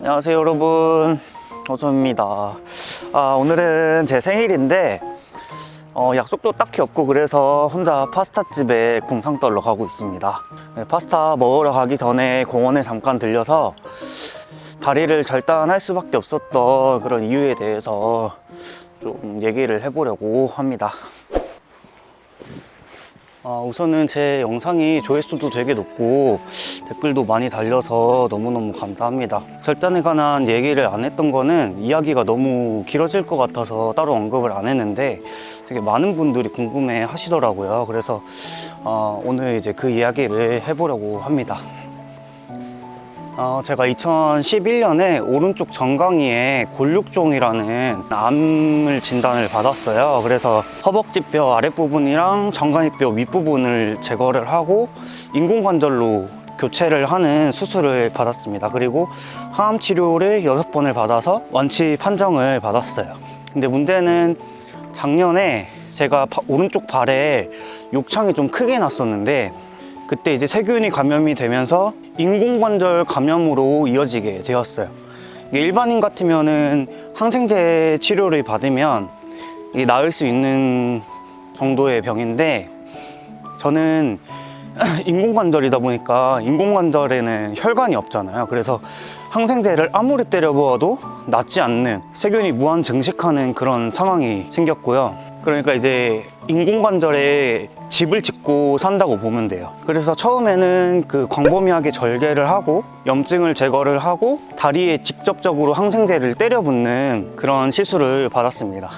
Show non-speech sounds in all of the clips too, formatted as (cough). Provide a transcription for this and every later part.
안녕하세요 여러분. 어서입니다. 아, 오늘은 제 생일인데 어, 약속도 딱히 없고 그래서 혼자 파스타집에 궁상 떨러 가고 있습니다. 네, 파스타 먹으러 가기 전에 공원에 잠깐 들려서 다리를 절단할 수밖에 없었던 그런 이유에 대해서 좀 얘기를 해보려고 합니다 아, 우선은 제 영상이 조회수도 되게 높고 댓글도 많이 달려서 너무너무 감사합니다. 절단에 관한 얘기를 안 했던 거는 이야기가 너무 길어질 것 같아서 따로 언급을 안 했는데 되게 많은 분들이 궁금해 하시더라고요. 그래서 어, 오늘 이제 그 이야기를 해보려고 합니다. 어, 제가 2011년에 오른쪽 정강이에 골육종이라는 암을 진단을 받았어요. 그래서 허벅지뼈 아랫부분이랑 정강이뼈 윗부분을 제거를 하고 인공관절로 교체를 하는 수술을 받았습니다. 그리고 항암 치료를 여섯 번을 받아서 완치 판정을 받았어요. 근데 문제는 작년에 제가 바- 오른쪽 발에 욕창이 좀 크게 났었는데 그때 이제 세균이 감염이 되면서 인공관절 감염으로 이어지게 되었어요. 일반인 같으면은 항생제 치료를 받으면 나을 수 있는 정도의 병인데 저는 (clears throat) 인공관절이다 보니까 인공관절에는 혈관이 없잖아요. 그래서 항생제를 아무리 때려부어도 낫지 않는 세균이 무한 증식하는 그런 상황이 생겼고요. 그러니까 이제 인공관절에 집을 짓고 산다고 보면 돼요. 그래서 처음에는 그 광범위하게 절개를 하고 염증을 제거를 하고 다리에 직접적으로 항생제를 때려붓는 그런 시술을 받았습니다.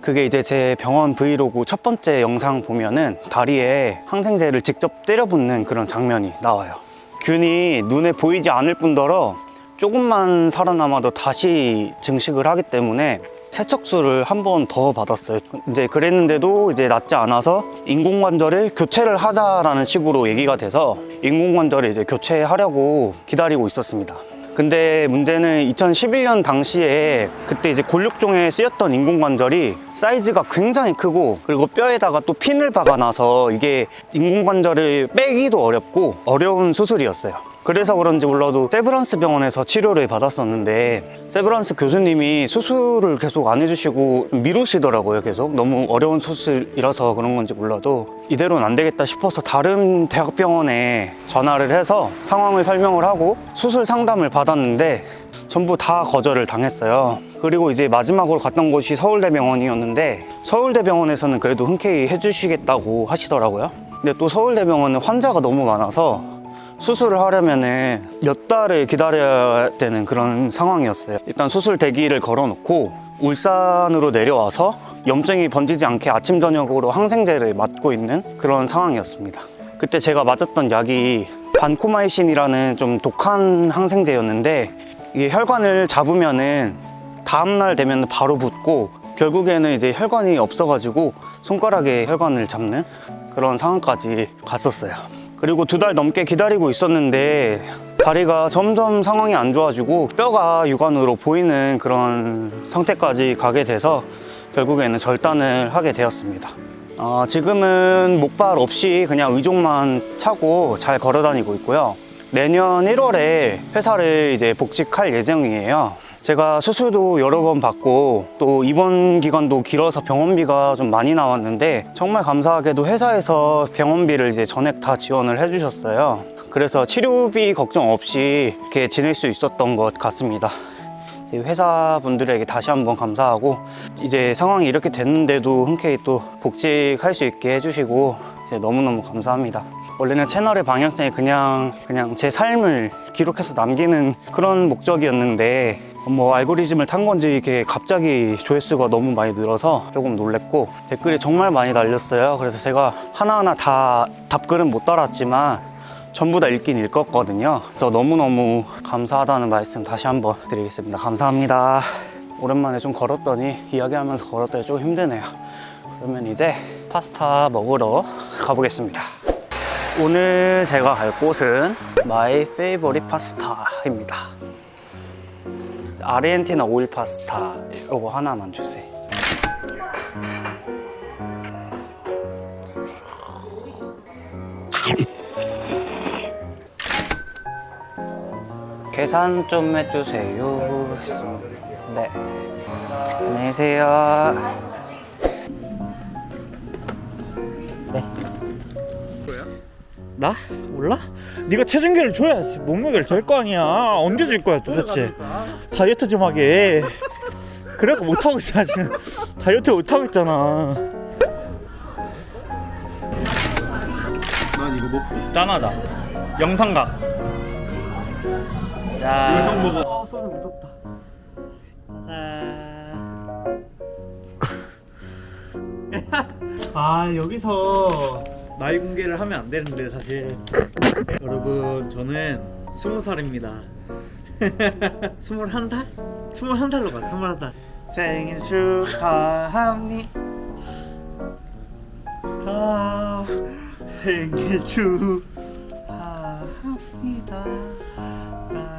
그게 이제 제 병원 브이로그 첫 번째 영상 보면은 다리에 항생제를 직접 때려붓는 그런 장면이 나와요. 균이 눈에 보이지 않을 뿐더러 조금만 살아남아도 다시 증식을 하기 때문에 세척술을 한번 더 받았어요. 이제 그랬는데도 이제 낫지 않아서 인공관절을 교체를 하자라는 식으로 얘기가 돼서 인공관절을 이제 교체하려고 기다리고 있었습니다. 근데 문제는 2011년 당시에 그때 이제 골육종에 쓰였던 인공관절이 사이즈가 굉장히 크고 그리고 뼈에다가 또 핀을 박아놔서 이게 인공관절을 빼기도 어렵고 어려운 수술이었어요. 그래서 그런지 몰라도 세브란스 병원에서 치료를 받았었는데 세브란스 교수님이 수술을 계속 안 해주시고 미루시더라고요 계속 너무 어려운 수술이라서 그런 건지 몰라도 이대로는 안 되겠다 싶어서 다른 대학병원에 전화를 해서 상황을 설명을 하고 수술 상담을 받았는데 전부 다 거절을 당했어요. 그리고 이제 마지막으로 갔던 곳이 서울대병원이었는데 서울대병원에서는 그래도 흔쾌히 해주시겠다고 하시더라고요. 근데 또 서울대병원은 환자가 너무 많아서 수술을 하려면은 몇 달을 기다려야 되는 그런 상황이었어요. 일단 수술 대기를 걸어놓고 울산으로 내려와서 염증이 번지지 않게 아침 저녁으로 항생제를 맞고 있는 그런 상황이었습니다. 그때 제가 맞았던 약이 반코마이신이라는 좀 독한 항생제였는데 이게 혈관을 잡으면은 다음날 되면 바로 붓고 결국에는 이제 혈관이 없어가지고 손가락에 혈관을 잡는 그런 상황까지 갔었어요. 그리고 두 달 넘게 기다리고 있었는데 다리가 점점 상황이 안 좋아지고 뼈가 육안으로 보이는 그런 상태까지 가게 돼서 결국에는 절단을 하게 되었습니다. 아, 지금은 목발 없이 그냥 의족만 차고 잘 걸어 다니고 있고요. 내년 1월에 회사를 이제 복직할 예정이에요. 제가 수술도 여러 번 받고 또 입원 기간도 길어서 병원비가 좀 많이 나왔는데 정말 감사하게도 회사에서 병원비를 이제 전액 다 지원을 해주셨어요. 그래서 치료비 걱정 없이 이렇게 지낼 수 있었던 것 같습니다. 이 회사분들에게 다시 한번 감사하고 이제 상황이 이렇게 됐는데도 흔쾌히 또 복직할 수 있게 해주시고 너무너무 감사합니다. 원래는 채널의 방향성이 그냥 그냥 제 삶을 기록해서 남기는 그런 목적이었는데 뭐 알고리즘을 탄 건지 이렇게 갑자기 조회수가 너무 많이 늘어서 조금 놀랬고 댓글이 정말 많이 달렸어요. 그래서 제가 하나하나 다 답글은 못 달았지만 전부 다 읽긴 읽었거든요. 그래서 너무너무 감사하다는 말씀 다시 한번 드리겠습니다. 감사합니다. 오랜만에 좀 걸었더니 이야기하면서 걸었더니 좀 힘드네요. 그러면 이제 파스타 먹으러 가보겠습니다. 오늘 제가 갈 곳은 마이 페이버릿 파스타입니다. 아르헨티나 오일 파스타 이거 하나만 주세요. 계산 좀 해주세요. 네. 안녕히 계세요. 나? 몰라? 네가 체중계를 줘야지. 몸무게를 잴 거 아니야. 언제 줄 거야 도대체? 다이어트 좀 하게. 그래갖고 못하고 있어 지금 다이어트 못하고 있잖아. 난 이거 먹고. 짠하다. 영상각. 자 영상 먹어. 아, 손에 묻었다. 아 여기서 나이 공개를 하면 안 되는데 사실. 여러분 저는 스무 살입니다. (laughs) 스물한 살? 스물한 살로 가 스물한 살. 생일 축하합니다 아, 생일 축하합니다.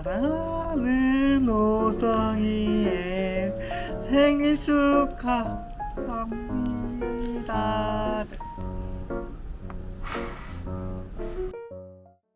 사랑하는 오성이의 생일 축하합니다